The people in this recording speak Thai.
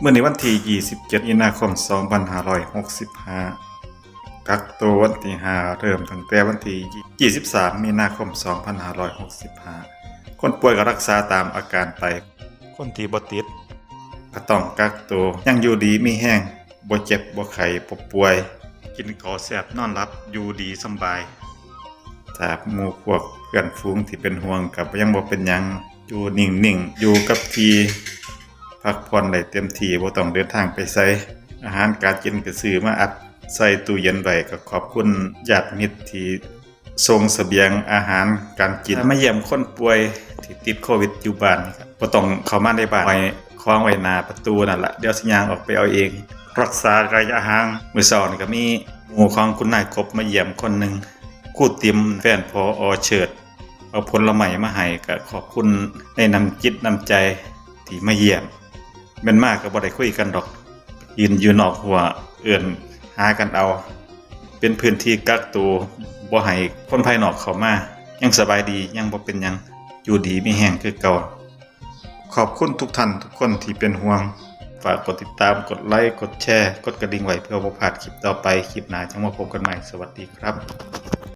เมื่อในวันที่ 27มีนาคม 2565 กักตัววันที่ 5 เริ่มตั้งแต่วันที่ 23 มีนาคม 2565 คนป่วยก็รักษาตามอาการไป คนที่บ่ติดก็ต้องกักตัวยังอยู่ดีมีแห้งบ่เจ็บบ่ไข้บ่ป่วย กินข้าวแซ่บนอนหลับอยู่ดีสบายถ้าหมู่พวกเพื่อนฝูงที่เป็นห่วงกับยังบ่เป็นยังอยู่นิ่งๆอยู่กับที พักผ่อนได้เต็มที่บ่ต้องเดินทางไปไสอาหารการกินก็ซื้อมาอัดใส่ตู้เย็นไว้ก็ขอบคุณญาติมิตรที่ส่งเสบียงอาหารการกินมาเยี่ยมคนป่วยที่ติดโควิดอยู่บ้านครับบ่ต้องเข้ามาในบ้านไว้คล้องไว้หน้าประตูนั่นละเดี๋ยวสิย่างออกไปเอาเอง รักษาระยะห่างมื้อเช้านี่ก็มีหมู่ของคุณนายกบมาเยี่ยมคนหนึ่งครู่ติมแฟนพออเฉิดเอาผลไม้มาให้ก็ขอบคุณในนำจิตนำใจที่มาเยี่ยม ม่นมากก็บ่ได้คุยกันดอกยืนอยู่นอกหัว เอื่นหากันเอา เป็นพื้นที่กักตัวบ่ให้คนภายนอกเข้ามา ยังสบายดียังบ่เป็นยังอยู่ดีมีแห้งคือเก่าขอบคุณทุกท่านทุกคนที่เป็นห่วง ฝากกดติดตามกดไลค์กดแชร์ กดกระดิ่งไว้เพื่อบ่พลาดคลิปต่อไป คลิปหน้าจังมาพบกันใหม่สวัสดีครับ